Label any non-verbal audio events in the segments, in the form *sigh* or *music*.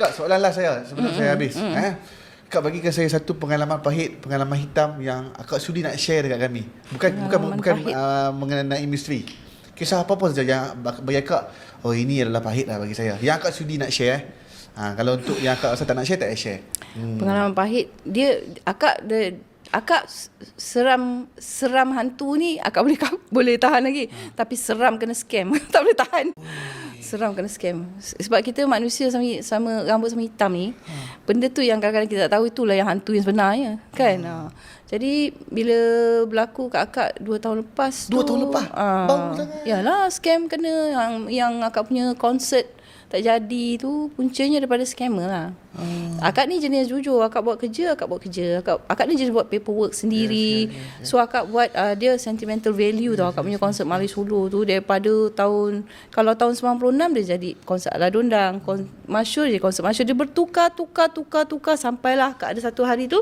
Kak, soalan last saya sebelum saya habis. Eh? Kak bagikan saya satu pengalaman pahit, pengalaman hitam yang akak sudi nak share dekat kami. Bukan bukan Pengalaman bukan pahit. uh, mengenai misteri. Kisah apa pun saja yang bagi akak, oh ini adalah pahit lah bagi saya. Yang akak sudi nak share. Eh? Ha, kalau untuk yang akak rasa tak nak share, tak payah share. Hmm. Pengalaman pahit dia akak dia akak seram seram hantu ni akak boleh *laughs* boleh tahan lagi hmm. tapi seram kena scam *laughs* tak boleh tahan. Seram kena scam. Sebab kita manusia sama sama rambut sama hitam ni hmm. benda tu yang kadang-kadang kita tak tahu itulah yang hantu yang sebenarnya kan. Hmm. Ha. Jadi bila berlaku kat akak 2 tahun lepas Dua tu tahun lepas? ah, Baru sangat. Yalah scam kena yang yang akak punya konsert tak jadi tu puncanya daripada scammer lah. Hmm. Akak ni jenis jujur, akak buat kerja, akak buat kerja. Akak, akak ni jenis buat paperwork sendiri. Yes, yes, yes. So akak buat uh, dia sentimental value yes, tau. Akak punya konsert Mali Solo tu daripada tahun kalau tahun 96 dia jadi konsert ala dondang, kon, masyur je konsert masyur dia bertukar tukar tukar tukar sampailah akak ada satu hari tu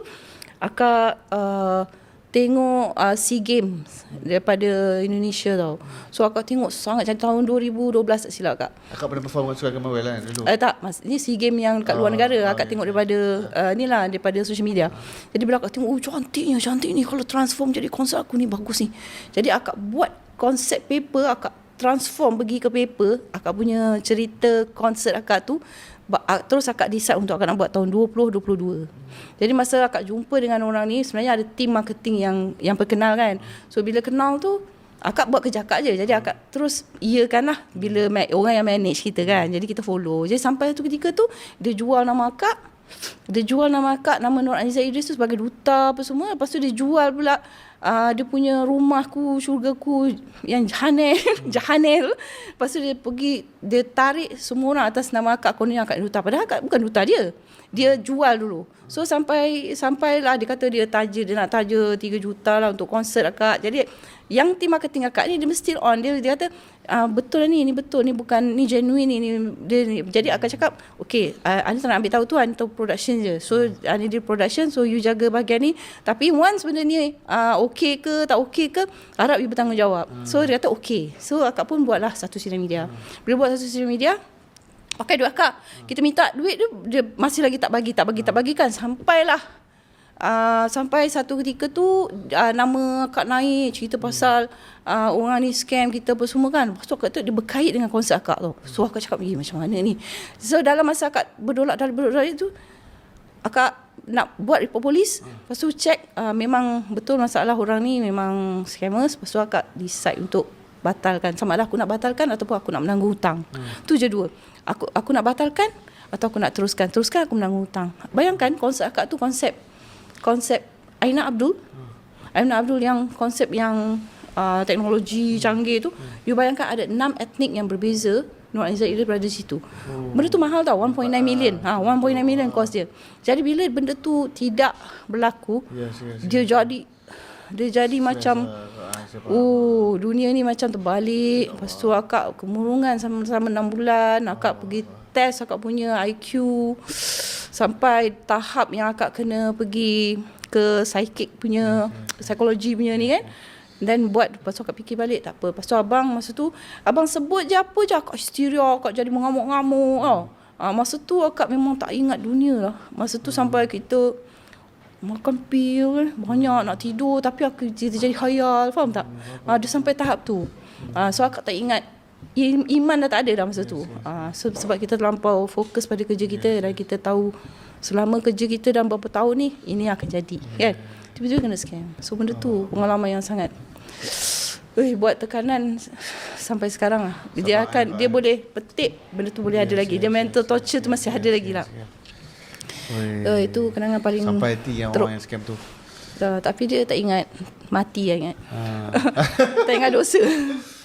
akak uh, tengok uh, SEA Games daripada Indonesia tau. So akak tengok sangat cantik tahun 2012 tak silap kak. Akak pernah perform dengan Sukan Commonwealth kan dulu. Eh tak, mas, ni SEA Games yang kat luar Oh, negara. oh, Akak ya. tengok daripada uh, ni lah daripada social media. Jadi bila akak tengok, oh cantiknya, cantik ni kalau transform jadi konsert aku ni bagus ni. Jadi akak buat konsep paper, akak transform pergi ke paper, akak punya cerita konsert akak tu terus akak decide untuk akak nak buat tahun 2022. Jadi masa akak jumpa dengan orang ni sebenarnya ada team marketing yang yang perkenal kan. So bila kenal tu akak buat kerja akak je. Jadi akak terus iakan lah bila orang yang manage kita kan. Jadi kita follow. Jadi sampai tu ketika tu dia jual nama akak dia jual nama akak nama Nur Aniza Idris tu sebagai duta apa semua. Lepas tu dia jual pula uh, dia punya rumahku syurgaku yang jahanel *laughs* jahanel lepas tu dia pergi dia tarik semua orang atas nama akak kononnya akak duta. Padahal akak bukan duta dia dia jual dulu. So sampai sampailah dia kata dia taja dia nak taja 3 juta lah untuk konsert akak jadi yang tim marketing akak ni dia mesti on. Dia dia kata ah, betul lah ni ni betul ni bukan ni genuine ni, ni dia ni. jadi akak cakap okey uh, Ani tak nak ambil tahu tu Ani tahu production je. So Ani di production so you jaga bahagian ni. Tapi once benda ni uh, okey ke tak okey ke harap you bertanggungjawab. So dia kata okey so akak pun buatlah satu sinar media. Bila buat satu sinar media pakai duit akak. Kita minta duit dia, dia masih lagi tak bagi tak bagi tak bagi kan. Sampailah. Uh, sampai satu ketika tu uh, nama akak naik cerita pasal uh, orang ni scam kita apa semua kan. Lepas tu akak tu dia berkait dengan konsert akak tu. So akak cakap "Eh, macam mana ni? So dalam masa akak berdolak dalam berdolak itu akak nak buat report polis. Lepas tu check uh, memang betul masalah orang ni memang scammers. Lepas tu akak decide untuk batalkan. Sama ada aku nak batalkan ataupun aku nak menanggung hutang. Hmm. tu je dua. Aku aku nak batalkan atau aku nak teruskan. Teruskan aku menanggung hutang. Bayangkan konsep akak tu konsep konsep Aina Abdul. Aina Abdul yang konsep yang uh, teknologi canggih tu you bayangkan ada enam etnik yang berbeza Nur Aizat Idris berada situ. Benda tu mahal tau 1.9 million. Ha 1.9 million cost dia. Jadi bila benda tu tidak berlaku Yes, yes, dia jadi dia jadi macam Oh, dunia ni macam terbalik. Lepas tu akak kemurungan sama-sama 6 bulan. Akak pergi test akak punya IQ. Sampai tahap yang akak kena pergi ke psychic punya, psikologi punya ni kan. Dan buat, lepas tu akak fikir balik, tak apa. Lepas tu abang masa tu, abang sebut je apa je, akak hysteria, akak jadi mengamuk-ngamuk tau. Ha, masa tu akak memang tak ingat dunia lah. Masa tu sampai kita makan pil banyak nak tidur tapi aku jadi, jadi khayal faham tak? Ha, dia sampai tahap tu. Ha, so akak tak ingat iman dah tak ada dah masa tu. Ha, so, sebab kita terlampau fokus pada kerja kita dan kita tahu selama kerja kita dalam beberapa tahun ni ini akan jadi kan? Tiba-tiba kena scam. So benda tu pengalaman yang sangat Eh, buat tekanan sampai sekarang lah. Dia akan dia boleh petik benda tu boleh ada lagi. Dia mental torture tu masih ada lagi lah. Uh, itu kenangan paling Sampai hati yang teruk. orang yang scam tu. Uh, tapi dia tak ingat mati yang ingat. Ha. *laughs* tak ingat dosa. *laughs*